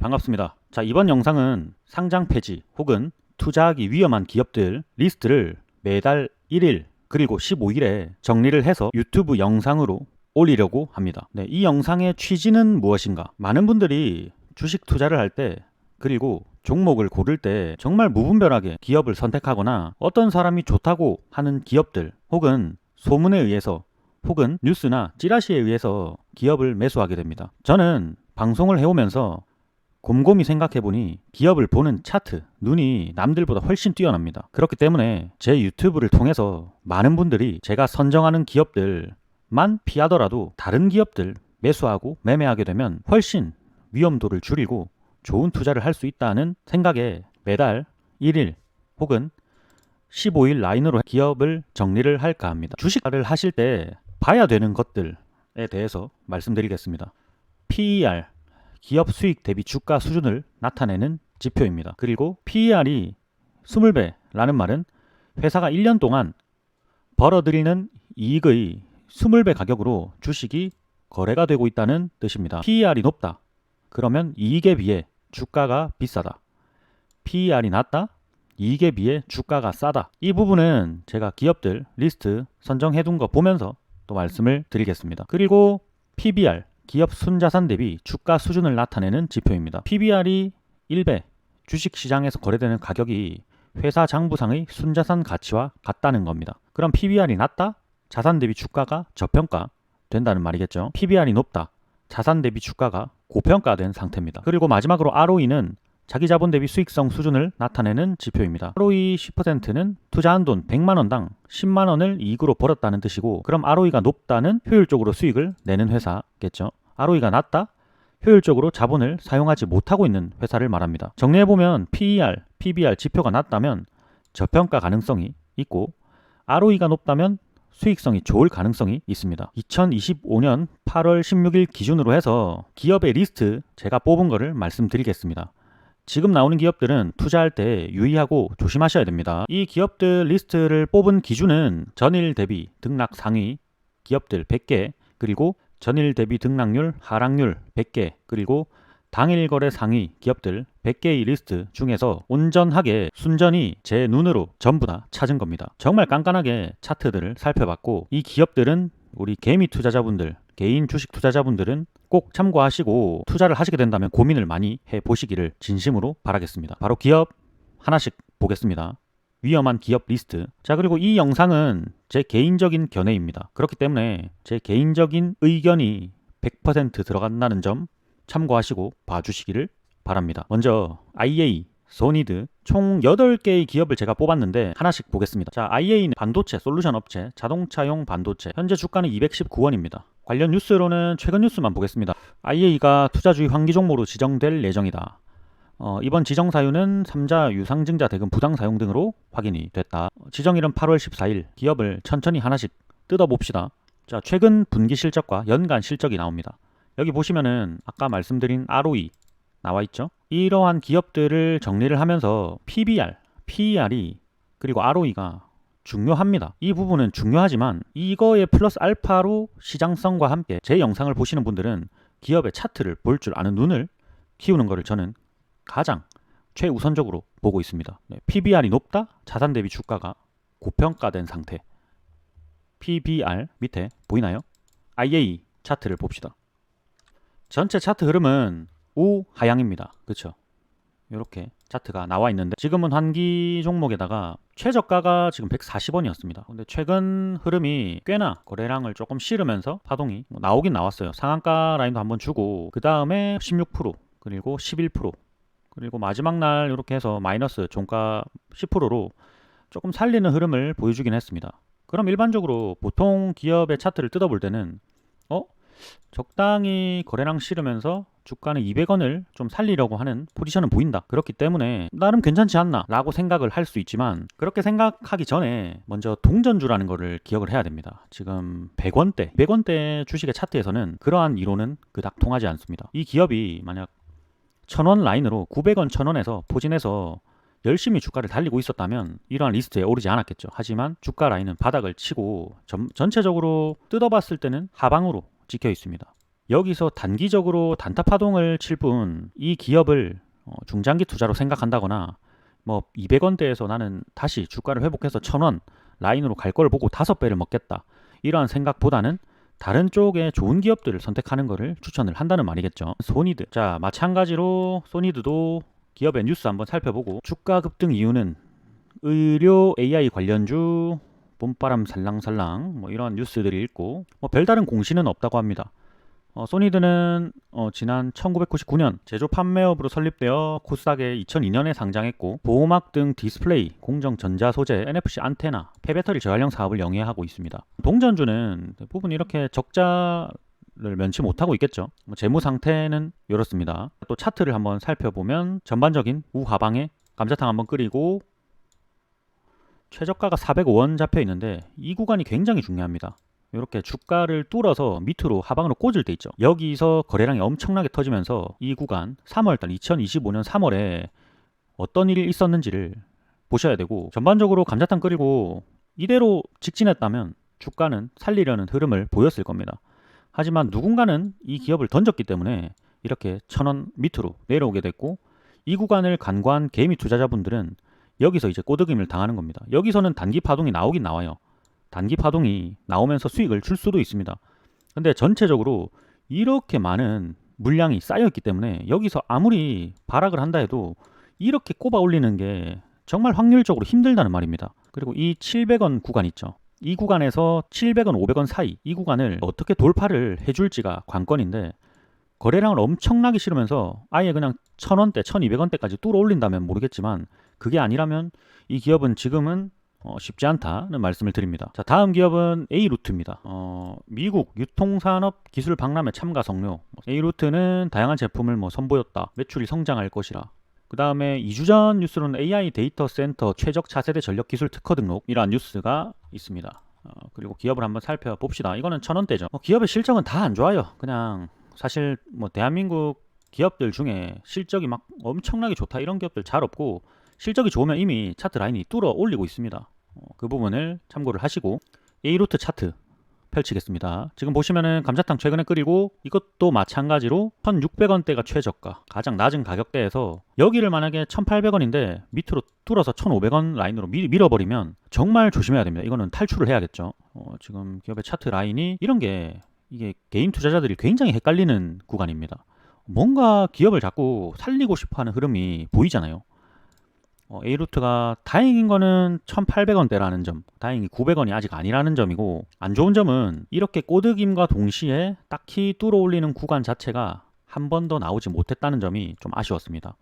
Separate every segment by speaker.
Speaker 1: 반갑습니다. 자, 이번 영상은 상장 폐지 혹은 투자하기 위험한 기업들 리스트를 매달 1일 그리고 15일에 정리를 해서 유튜브 영상으로 올리려고 합니다. 네, 이 영상의 취지는 무엇인가? 많은 분들이 주식 투자를 할 때 그리고 종목을 고를 때 정말 무분별하게 기업을 선택하거나 어떤 사람이 좋다고 하는 기업들 혹은 소문에 의해서 혹은 뉴스나 찌라시에 의해서 기업을 매수하게 됩니다. 저는 방송을 해오면서 곰곰이 생각해보니 기업을 보는 차트, 눈이 남들보다 훨씬 뛰어납니다. 그렇기 때문에 제 유튜브를 통해서 많은 분들이 제가 선정하는 기업들만 피하더라도 다른 기업들 매수하고 매매하게 되면 훨씬 위험도를 줄이고 좋은 투자를 할 수 있다는 생각에 매달 1일 혹은 15일 라인으로 기업을 정리를 할까 합니다. 주식을 하실 때 봐야 되는 것들에 대해서 말씀드리겠습니다. PER, 기업 수익 대비 주가 수준을 나타내는 지표입니다. 그리고 PER이 20배라는 말은 회사가 1년 동안 벌어들이는 이익의 20배 가격으로 주식이 거래가 되고 있다는 뜻입니다. PER이 높다. 그러면 이익에 비해 주가가 비싸다. PER이 낮다. 이익에 비해 주가가 싸다. 이 부분은 제가 기업들 리스트 선정해 둔 거 보면서 또 말씀을 드리겠습니다. 그리고 PBR, 기업 순자산 대비 주가 수준을 나타내는 지표입니다. PBR이 1배, 주식 시장에서 거래되는 가격이 회사 장부상의 순자산 가치와 같다는 겁니다. 그럼 PBR이 낮다? 자산 대비 주가가 저평가 된다는 말이겠죠. PBR이 높다. 자산 대비 주가가 고평가된 상태입니다. 그리고 마지막으로 ROE는 자기 자본 대비 수익성 수준을 나타내는 지표입니다. ROE 10%는 투자한 돈 100만 원당 10만 원을 이익으로 벌었다는 뜻이고 그럼 ROE가 높다는 효율적으로 수익을 내는 회사겠죠. ROE가 낮다? 효율적으로 자본을 사용하지 못하고 있는 회사를 말합니다. 정리해 보면 PER, PBR 지표가 낮다면 저평가 가능성이 있고 ROE가 높다면 수익성이 좋을 가능성이 있습니다. 2025년 8월 16일 기준으로 해서 기업의 리스트 제가 뽑은 거를 말씀드리겠습니다. 지금 나오는 기업들은 투자할 때 유의하고 조심하셔야 됩니다. 이 기업들 리스트를 뽑은 기준은 전일 대비 등락 상위 기업들 100개 그리고 전일 대비 등락률 하락률 100개 그리고 당일 거래 상위 기업들 100개의 리스트 중에서 온전하게 순전히 제 눈으로 전부 다 찾은 겁니다. 정말 깐깐하게 차트들을 살펴봤고 이 기업들은 우리 개미 투자자분들, 개인 주식 투자자분들은 꼭 참고하시고 투자를 하시게 된다면 고민을 많이 해 보시기를 진심으로 바라겠습니다. 바로 기업 하나씩 보겠습니다. 위험한 기업 리스트. 자, 그리고 이 영상은 제 개인적인 견해입니다. 그렇기 때문에 제 개인적인 의견이 100% 들어간다는 점 참고하시고 봐주시기를 바랍니다. 먼저 IA, 소니드 총 8개의 기업을 제가 뽑았는데 하나씩 보겠습니다. 자, IA는 반도체 솔루션 업체, 자동차용 반도체. 현재 주가는 219원입니다. 관련 뉴스로는 최근 뉴스만 보겠습니다. IA가 투자주의 환기 종목으로 지정될 예정이다. 어, 이번 지정 사유는 3자 유상증자 대금 부당 사용 등으로 확인이 됐다. 지정일은 8월 14일. 기업을 천천히 하나씩 뜯어봅시다. 자, 최근 분기 실적과 연간 실적이 나옵니다. 여기 보시면은 아까 말씀드린 ROE 나와 있죠. 이러한 기업들을 정리를 하면서 PBR, PER이 그리고 ROE가 중요합니다. 이 부분은 중요하지만 이거에 플러스 알파로 시장성과 함께 제 영상을 보시는 분들은 기업의 차트를 볼 줄 아는 눈을 키우는 것을 저는 가장 최우선적으로 보고 있습니다. 네, PBR이 높다? 자산 대비 주가가 고평가된 상태. PBR 밑에 보이나요? IA 차트를 봅시다. 전체 차트 흐름은 우하향입니다. 그렇죠? 이렇게 차트가 나와 있는데 지금은 환기 종목에다가 최저가가 지금 140원이었습니다. 근데 최근 흐름이 꽤나 거래량을 조금 실으면서 파동이 뭐 나오긴 나왔어요. 상한가 라인도 한번 주고 그 다음에 16% 그리고 11% 그리고 마지막 날 이렇게 해서 마이너스 종가 10%로 조금 살리는 흐름을 보여주긴 했습니다. 그럼 일반적으로 보통 기업의 차트를 뜯어볼 때는 어? 적당히 거래량 실으면서 주가는 200원을 좀 살리려고 하는 포지션은 보인다. 그렇기 때문에 나름 괜찮지 않나 라고 생각을 할 수 있지만 그렇게 생각하기 전에 먼저 동전주라는 거를 기억을 해야 됩니다. 지금 100원대, 200원대 주식의 차트에서는 그러한 이론은 그닥 통하지 않습니다. 이 기업이 만약 1000원 라인으로 900원, 1000원에서 포진해서 열심히 주가를 달리고 있었다면 이러한 리스트에 오르지 않았겠죠. 하지만 주가 라인은 바닥을 치고 전, 전체적으로 뜯어봤을 때는 하방으로 찍혀 있습니다. 여기서 단기적으로 단타 파동을 칠 뿐 이 기업을 어, 중장기 투자로 생각한다거나 뭐 200원대에서 나는 다시 주가를 회복해서 1000원 라인으로 갈 걸 보고 다섯 배를 먹겠다. 이러한 생각보다는 다른 쪽에 좋은 기업들을 선택하는 것을 추천을 한다는 말이겠죠. 소니드. 자, 마찬가지로 소니드도 기업의 뉴스 한번 살펴보고 주가 급등 이유는 의료 AI 관련주 봄바람 살랑살랑 뭐 이런 뉴스들이 있고 뭐 별다른 공시는 없다고 합니다. 어, 소니드는 어, 지난 1999년 제조 판매업으로 설립되어 코스닥에 2002년에 상장했고 보호막 등 디스플레이, 공정 전자 소재, NFC 안테나, 폐배터리 재활용 사업을 영위하고 있습니다. 동전주는 대부분 이렇게 적자 를 면치 못하고 있겠죠. 뭐 재무 상태는 이렇습니다. 또 차트를 한번 살펴보면 전반적인 우하방에 감자탕 한번 끓이고 최저가가 405원 잡혀 있는데 이 구간이 굉장히 중요합니다. 이렇게 주가를 뚫어서 밑으로 하방으로 꽂을 때 있죠. 여기서 거래량이 엄청나게 터지면서 이 구간 3월달 2025년 3월에 어떤 일이 있었는지를 보셔야 되고 전반적으로 감자탕 끓이고 이대로 직진했다면 주가는 살리려는 흐름을 보였을 겁니다. 하지만 누군가는 이 기업을 던졌기 때문에 이렇게 천원 밑으로 내려오게 됐고 이 구간을 간과한 개미 투자자분들은 여기서 이제 꼬드김을 당하는 겁니다. 여기서는 단기 파동이 나오긴 나와요. 단기 파동이 나오면서 수익을 줄 수도 있습니다. 근데 전체적으로 이렇게 많은 물량이 쌓여있기 때문에 여기서 아무리 발악을 한다 해도 이렇게 꼽아 올리는 게 정말 확률적으로 힘들다는 말입니다. 그리고 이 700원 구간 있죠. 이 구간에서 700원, 500원 사이 이 구간을 어떻게 돌파를 해줄지가 관건인데 거래량을 엄청나게 실으면서 아예 그냥 1000원대, 1200원대까지 뚫어 올린다면 모르겠지만 그게 아니라면 이 기업은 지금은 어, 쉽지 않다는 말씀을 드립니다. 자, 다음 기업은 A루트입니다. 어, 미국 유통산업 기술 박람회 참가 성료. A루트는 다양한 제품을 뭐 선보였다. 매출이 성장할 것이라. 그 다음에 2주 전 뉴스로는 AI 데이터 센터 최적 차세대 전력 기술 특허 등록 이러한 뉴스가 있습니다. 어, 그리고 기업을 한번 살펴봅시다. 이거는 천 원대죠. 뭐 기업의 실적은 다 안 좋아요. 그냥 사실 뭐 대한민국 기업들 중에 실적이 막 엄청나게 좋다 이런 기업들 잘 없고 실적이 좋으면 이미 차트 라인이 뚫어 올리고 있습니다. 어, 그 부분을 참고를 하시고 A루트 차트 펼치겠습니다. 지금 보시면은 감자탕 최근에 끓이고 이것도 마찬가지로 1,600원대가 최저가 가장 낮은 가격대에서 여기를 만약에 1,800원인데 밑으로 뚫어서 1,500원 라인으로 밀, 밀어버리면 정말 조심해야 됩니다. 이거는 탈출을 해야겠죠. 어, 지금 기업의 차트 라인이 이런 게 이게 개인 투자자들이 굉장히 헷갈리는 구간입니다. 뭔가 기업을 자꾸 살리고 싶어 하는 흐름이 보이잖아요. 어, A루트가 다행인 거는 1,800원대라는 점, 다행히 900원이 아직 아니라는 점이고 안 좋은 점은 이렇게 꼬드김과 동시에 딱히 뚫어 올리는 구간 자체가 한 번 더 나오지 못했다는 점이 좀 아쉬웠습니다.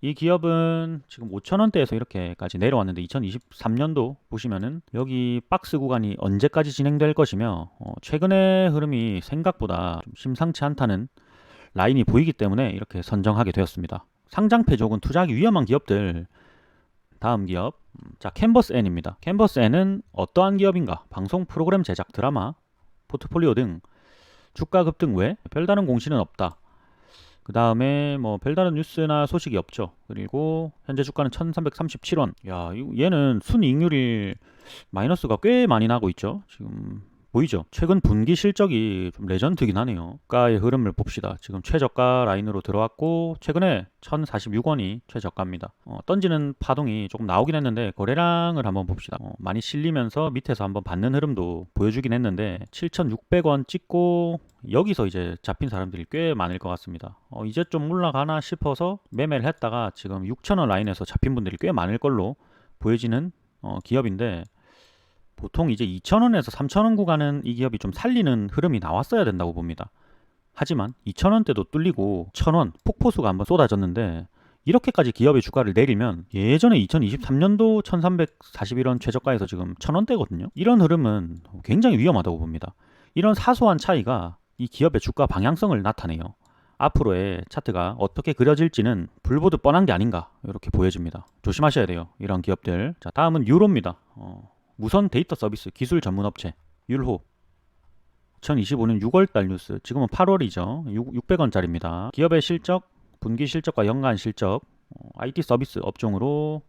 Speaker 1: 이 기업은 지금 5천원대에서 이렇게까지 내려왔는데 2023년도 보시면은 여기 박스 구간이 언제까지 진행될 것이며 어, 최근의 흐름이 생각보다 좀 심상치 않다는 라인이 보이기 때문에 이렇게 선정하게 되었습니다. 상장 패족은 투자하기 위험한 기업들 다음 기업 자 캔버스 N입니다. 캔버스 N은 어떠한 기업인가? 방송 프로그램 제작 드라마 포트폴리오 등 주가 급등 외 별다른 공시는 없다. 그 다음에 뭐 별다른 뉴스나 소식이 없죠. 그리고 현재 주가는 1337원. 야, 얘는 순이익률이 마이너스가 꽤 많이 나고 있죠. 지금 보이죠? 최근 분기 실적이 좀 레전드긴 하네요. 가의 흐름을 봅시다. 지금 최저가 라인으로 들어왔고 최근에 1046원이 최저가입니다. 어, 던지는 파동이 조금 나오긴 했는데 거래량을 한번 봅시다. 어, 많이 실리면서 밑에서 한번 받는 흐름도 보여주긴 했는데 7600원 찍고 여기서 이제 잡힌 사람들이 꽤 많을 것 같습니다. 어, 이제 좀 올라가나 싶어서 매매를 했다가 지금 6천원 라인에서 잡힌 분들이 꽤 많을 걸로 보여지는 어, 기업인데 보통 이제 2,000원에서 3,000원 구간은 이 기업이 좀 살리는 흐름이 나왔어야 된다고 봅니다. 하지만 2,000원대도 뚫리고 1,000원 폭포수가 한번 쏟아졌는데 이렇게까지 기업의 주가를 내리면 예전에 2023년도 1341원 최저가에서 지금 1000원대거든요. 이런 흐름은 굉장히 위험하다고 봅니다. 이런 사소한 차이가 이 기업의 주가 방향성을 나타내요. 앞으로의 차트가 어떻게 그려질지는 불보듯 뻔한 게 아닌가 이렇게 보여집니다. 조심하셔야 돼요. 이런 기업들. 자 다음은 유로입니다. 어, 무선 데이터 서비스 기술 전문 업체 율호. 2025년 6월달 뉴스. 지금은 8월이죠. 6, 600원짜리입니다. 기업의 실적 분기 실적과 연간 실적 IT 어, 서비스 업종으로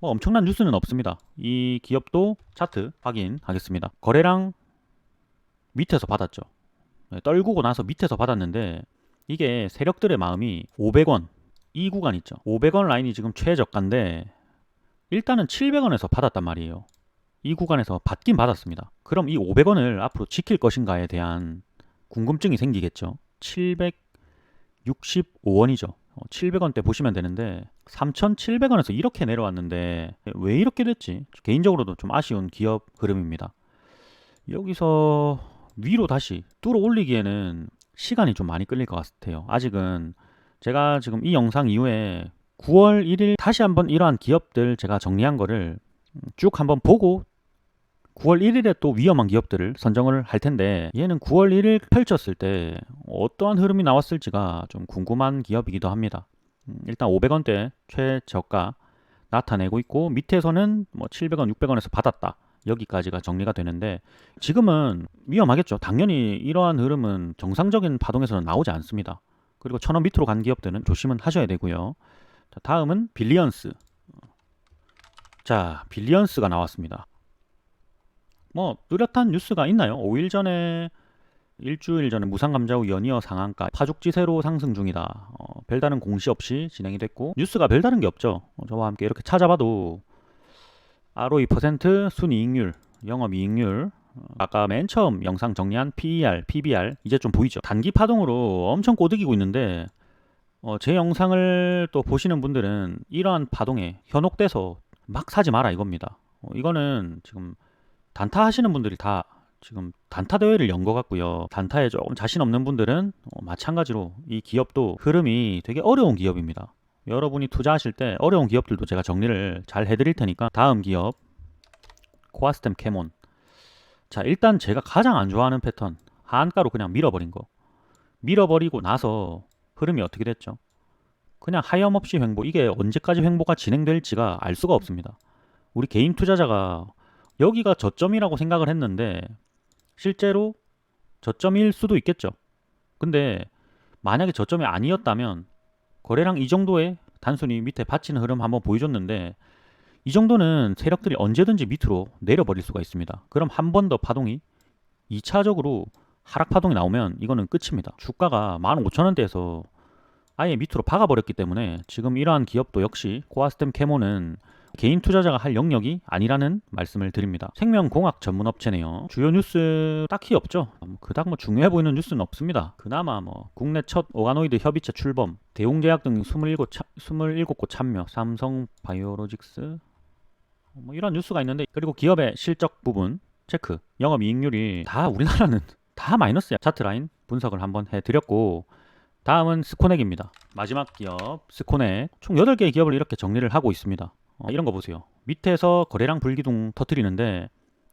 Speaker 1: 뭐 엄청난 뉴스는 없습니다. 이 기업도 차트 확인하겠습니다. 거래량 밑에서 받았죠. 네, 떨구고 나서 밑에서 받았는데 이게 세력들의 마음이 500원 이 구간 있죠. 500원 라인이 지금 최저가인데 일단은 700원에서 받았단 말이에요. 이 구간에서 받긴 받았습니다. 그럼 이 500원을 앞으로 지킬 것인가에 대한 궁금증이 생기겠죠. 765원이죠. 700원대 보시면 되는데 3,700원에서 이렇게 내려왔는데 왜 이렇게 됐지? 개인적으로도 좀 아쉬운 기업 흐름입니다. 여기서 위로 다시 뚫어 올리기에는 시간이 좀 많이 끌릴 것 같아요. 아직은 제가 지금 이 영상 이후에 9월 1일 다시 한번 이러한 기업들 제가 정리한 거를 쭉 한번 보고 9월 1일에 또 위험한 기업들을 선정을 할 텐데 얘는 9월 1일 펼쳤을 때 어떠한 흐름이 나왔을지가 좀 궁금한 기업이기도 합니다. 음, 일단 500원대 최저가 나타내고 있고 밑에서는 뭐 700원, 600원에서 받았다. 여기까지가 정리가 되는데 지금은 위험하겠죠. 당연히 이러한 흐름은 정상적인 파동에서는 나오지 않습니다. 그리고 천원 밑으로 간 기업들은 조심은 하셔야 되고요. 자, 다음은 빌리언스. 자, 빌리언스가 나왔습니다. 뭐 뚜렷한 뉴스가 있나요? 5일 전에 일주일 전에 무상감자후 연이어 상한가 파죽지세로 상승 중이다. 어, 별다른 공시 없이 진행이 됐고 뉴스가 별다른 게 없죠. 어, 저와 함께 이렇게 찾아봐도 ROE 퍼센트, 순이익률, 영업이익률, 어, 아까 맨 처음 영상 정리한 PER, PBR 이제 좀 보이죠. 단기 파동으로 엄청 꼬드기고 있는데 어, 제 영상을 또 보시는 분들은 이러한 파동에 현혹돼서 막 사지 마라 이겁니다. 어, 이거는 지금 단타 하시는 분들이 다 지금 단타 대회를 연 것 같고요. 단타에 조금 자신 없는 분들은 어, 마찬가지로 이 기업도 흐름이 되게 어려운 기업입니다. 여러분이 투자하실 때 어려운 기업들도 제가 정리를 잘 해드릴 테니까 다음 기업 코아스템 캐몬 자 일단 제가 가장 안 좋아하는 패턴 한가로 그냥 밀어버린 거 밀어버리고 나서 흐름이 어떻게 됐죠? 그냥 하염없이 횡보 이게 언제까지 횡보가 진행될지가 알 수가 없습니다. 우리 개인 투자자가 여기가 저점이라고 생각을 했는데 실제로 저점일 수도 있겠죠. 근데 만약에 저점이 아니었다면 거래량 이 정도의 단순히 밑에 받치는 흐름 한번 보여줬는데 이 정도는 세력들이 언제든지 밑으로 내려버릴 수가 있습니다. 그럼 한 번 더 파동이 2차적으로 하락 파동이 나오면 이거는 끝입니다. 주가가 15,000원대에서 아예 밑으로 박아버렸기 때문에 지금 이러한 기업도 역시 코아스템 캐모는 개인 투자자가 할 영역이 아니라는 말씀을 드립니다. 생명공학 전문 업체네요. 주요 뉴스 딱히 없죠. 뭐 그닥 뭐 중요해 보이는 뉴스는 없습니다. 그나마 뭐 국내 첫 오가노이드 협의체 출범, 대웅제약 등 27, 차, 27곳 참여, 삼성 바이오로직스 뭐 이런 뉴스가 있는데 그리고 기업의 실적 부분 체크, 영업 이익률이 다 우리나라는 다 마이너스야. 차트 라인 분석을 한번 해드렸고 다음은 스코넥입니다. 마지막 기업 스코넥 총 8개의 기업을 이렇게 정리를 하고 있습니다. 어, 이런 거 보세요. 밑에서 거래량 불기둥 터트리는데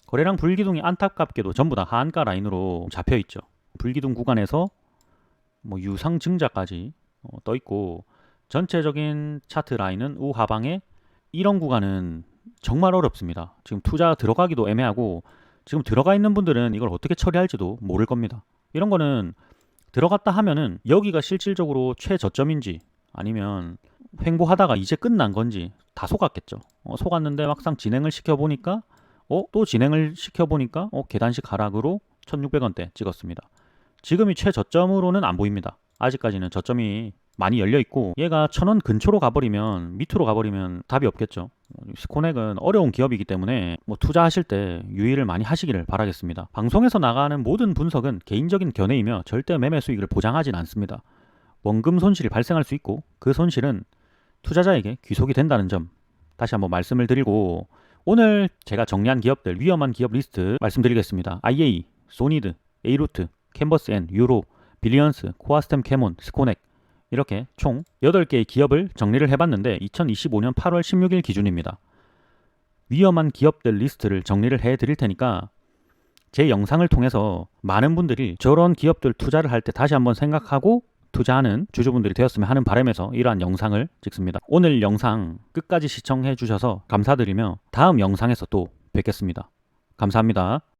Speaker 1: 거래량 불기둥이 안타깝게도 전부 다 하한가 라인으로 잡혀 있죠. 불기둥 구간에서 뭐 유상 증자까지 어, 떠 있고 전체적인 차트 라인은 우하방에 이런 구간은 정말 어렵습니다. 지금 투자 들어가기도 애매하고 지금 들어가 있는 분들은 이걸 어떻게 처리할지도 모를 겁니다. 이런 거는 들어갔다 하면은 여기가 실질적으로 최저점인지 아니면 횡보하다가 이제 끝난 건지 다 속았겠죠. 어, 속았는데 막상 진행을 시켜보니까 어, 또 진행을 시켜보니까 어, 계단식 하락으로 1600원대 찍었습니다. 지금이 최저점으로는 안 보입니다. 아직까지는 저점이 많이 열려 있고 얘가 천 원 근처로 가버리면 밑으로 가버리면 답이 없겠죠. 스코넥은 어려운 기업이기 때문에 뭐 투자하실 때 유의를 많이 하시기를 바라겠습니다. 방송에서 나가는 모든 분석은 개인적인 견해이며 절대 매매 수익을 보장하진 않습니다. 원금 손실이 발생할 수 있고 그 손실은 투자자에게 귀속이 된다는 점 다시 한번 말씀을 드리고 오늘 제가 정리한 기업들 위험한 기업 리스트 말씀드리겠습니다. IA, 소니드, 에이루트, 캔버스앤, 유로, 빌리언스, 코아스템 캐몬, 스코넥 이렇게 총 8개의 기업을 정리를 해봤는데 2025년 8월 16일 기준입니다. 위험한 기업들 리스트를 정리를 해 드릴 테니까 제 영상을 통해서 많은 분들이 저런 기업들 투자를 할 때 다시 한번 생각하고 투자하는 주주분들이 되었으면 하는 바람에서 이러한 영상을 찍습니다. 오늘 영상 끝까지 시청해 주셔서 감사드리며 다음 영상에서 또 뵙겠습니다. 감사합니다.